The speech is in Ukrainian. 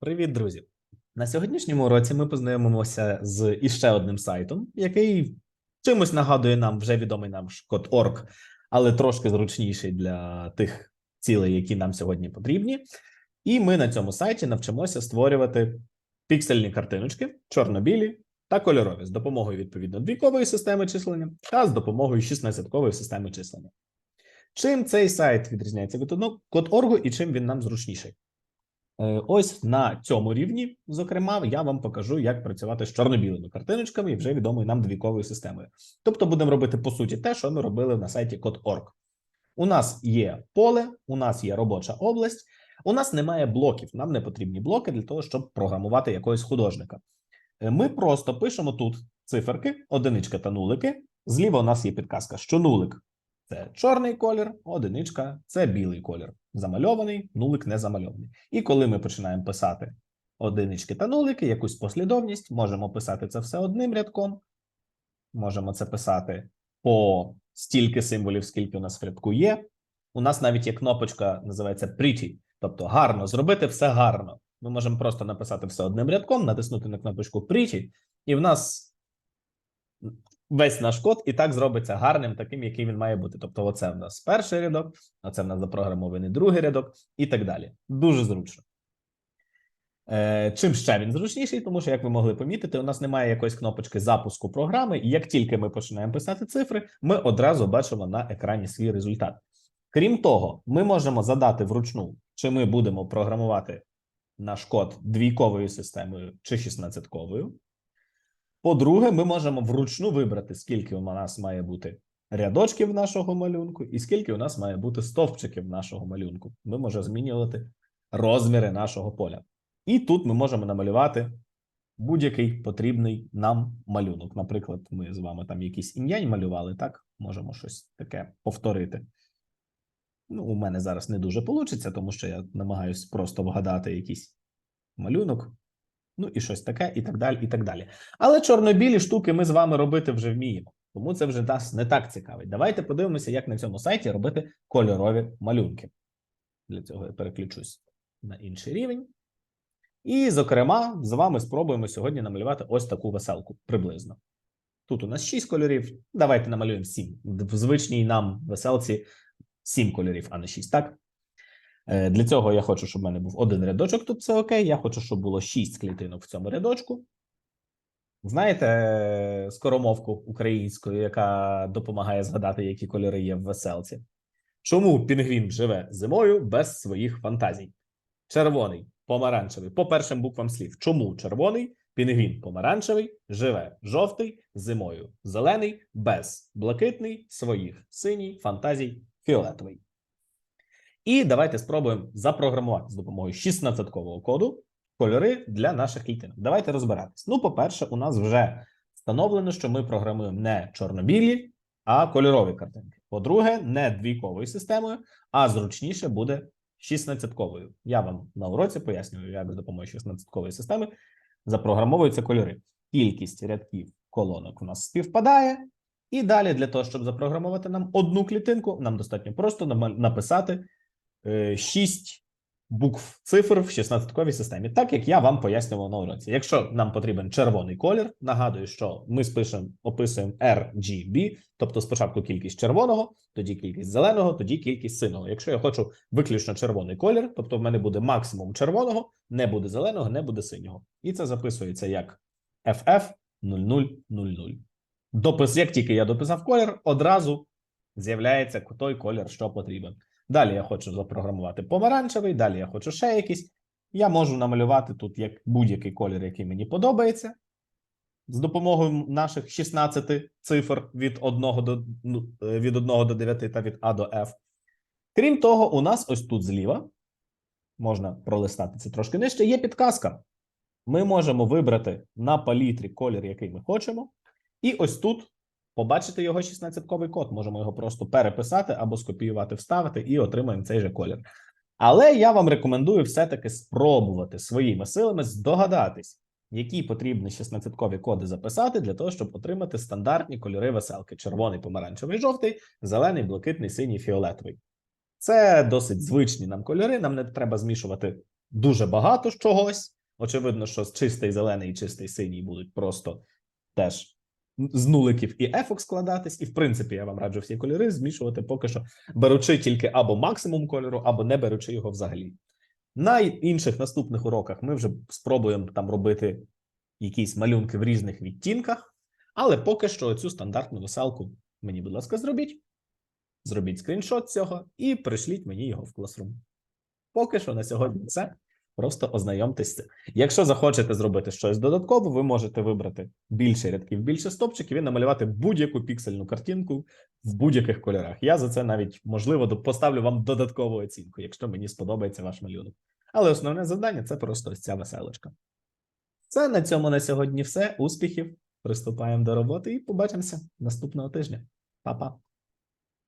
Привіт, друзі! На сьогоднішньому уроці ми познайомимося з іще одним сайтом, який чимось нагадує нам вже відомий нам ж але трошки зручніший для тих цілей, які нам сьогодні потрібні. І ми на цьому сайті навчимося створювати піксельні картиночки, чорно-білі та кольорові з допомогою відповідно двійкової системи числення та з допомогою 16-кової системи числення. Чим цей сайт відрізняється від одного код Оргу і чим він нам зручніший? Е, Ось на цьому рівні, зокрема, я вам покажу, як працювати з чорно-білими картиночками і вже відомою нам двійковою системою. Тобто, будемо робити по суті те, що ми робили на сайті Code.org. У нас є поле, у нас є робоча область, у нас немає блоків. Нам не потрібні блоки для того, щоб програмувати якогось художника. Е, Ми просто пишемо тут циферки, одиничка та нулики. Зліва у нас є підказка, що нулик це чорний колір, одиничка це білий колір. Замальований, нулик не замальований. І коли ми починаємо писати одинички та нулики, якусь послідовність, можемо писати це все одним рядком. Можемо це писати по стільки символів, скільки у нас в рядку є. У нас навіть є кнопочка, називається pretty, тобто гарно, зробити все гарно. Ми можемо просто написати все одним рядком, натиснути на кнопочку pretty, і в нас весь наш код і так зробиться гарним, таким, який він має бути. Тобто, оце в нас перший рядок, оце в нас запрограмований другий рядок, і так далі. Дуже зручно. Е, Чим ще він зручніший, тому що, як ви могли помітити, у нас немає якоїсь кнопочки запуску програми, і як тільки ми починаємо писати цифри, ми одразу бачимо на екрані свій результат. Крім того, ми можемо задати вручну, чи ми будемо програмувати наш код двійковою системою чи 16-ковою. По-друге, ми можемо вручну вибрати, скільки у нас має бути рядочків нашого малюнку, і скільки у нас має бути стовпчиків нашого малюнку. Ми можемо змінювати розміри нашого поля. І тут ми можемо намалювати будь-який потрібний нам малюнок. Наприклад, ми з вами там якийсь ім'янь малювали, так? Можемо щось таке повторити. Ну, у мене зараз не дуже вийде, тому що я намагаюсь просто вгадати якийсь малюнок. Ну і щось таке, і так далі, і так далі. Але чорно-білі штуки ми з вами робити вже вміємо, тому це вже нас не так цікавить. Давайте подивимося, як на цьому сайті робити кольорові малюнки. Для цього я переключусь на інший рівень. І, зокрема, з вами спробуємо сьогодні намалювати ось таку веселку приблизно. Тут у нас 6 кольорів. Давайте намалюємо 7. В звичній нам веселці 7 кольорів, а не 6, так? Е, Для цього я хочу, щоб в мене був один рядочок, тут все окей. Я хочу, щоб було 6 клітинок в цьому рядочку. Знаєте е, скоромовку українською, яка допомагає згадати, які кольори є в веселці? Чому пінгвін живе зимою без своїх фантазій? Червоний, помаранчевий, по першим буквам слів. Чому червоний пінгвін помаранчевий живе жовтий зимою, зелений без блакитний своїх синій фантазій фіолетовий. І давайте спробуємо запрограмувати з допомогою 16-кового коду кольори для наших клітинок. Давайте розбиратись. Ну, по-перше, у нас вже встановлено, що ми програмуємо не чорно-білі, а кольорові картинки. По-друге, не двійковою системою, а зручніше буде 16-ковою. Я вам на уроці пояснюю, як з допомогою 16-кової системи запрограмовуються кольори. Кількість рядків колонок у нас співпадає. І далі, для того, щоб запрограмувати нам одну клітинку, нам достатньо просто написати 6 букв цифр в 16-ковій системі, так як я вам пояснював на уроці. Якщо нам потрібен червоний колір, нагадую, що ми спишемо, описуємо RGB, тобто спочатку кількість червоного, тоді кількість зеленого, тоді кількість синього. Якщо я хочу виключно червоний колір, тобто в мене буде максимум червоного, не буде зеленого, не буде синього. І це записується як FF 0000. Допис, як тільки я дописав колір, одразу з'являється той колір, що потрібен. Далі я хочу запрограмувати помаранчевий, далі я хочу ще якийсь. Я можу намалювати тут як будь-який колір, який мені подобається. З допомогою наших 16 цифр від 1 до, ну, е, від 1 до 9 та від А до F. Крім того, у нас ось тут зліва, можна пролистати це трошки нижче, є підказка. Ми можемо вибрати на палітрі колір, який ми хочемо. І ось тут побачити його 16-ковий код. Можемо його просто переписати або скопіювати, вставити і отримаємо цей же колір. Але я вам рекомендую все-таки спробувати своїми силами здогадатись, які потрібні 16-кові коди записати для того, щоб отримати стандартні кольори веселки: червоний, помаранчевий, жовтий, зелений, блакитний, синій, фіолетовий. Це досить звичні нам кольори. Нам не треба змішувати дуже багато чогось. Очевидно, що чистий зелений і чистий синій будуть просто теж з нуликів і ефок складатись. І в принципі, я вам раджу всі кольори змішувати поки що, беручи тільки або максимум кольору, або не беручи його взагалі. На інших наступних уроках ми вже спробуємо там робити якісь малюнки в різних відтінках, але поки що цю стандартну веселку мені, будь ласка, зробіть. Зробіть скріншот цього і пришліть мені його в Classroom. Поки що на сьогодні все. Просто цим. Якщо захочете зробити щось додатково, ви можете вибрати більше рядків, більше стопчиків і намалювати будь-яку піксельну картинку в будь-яких кольорах. Я за це навіть можливо поставлю вам додаткову оцінку, якщо мені сподобається ваш малюнок. Але основне завдання це просто ось ця веселочка. Це на цьому на сьогодні все. Успіхів! Приступаємо до роботи і побачимося наступного тижня. Па-па!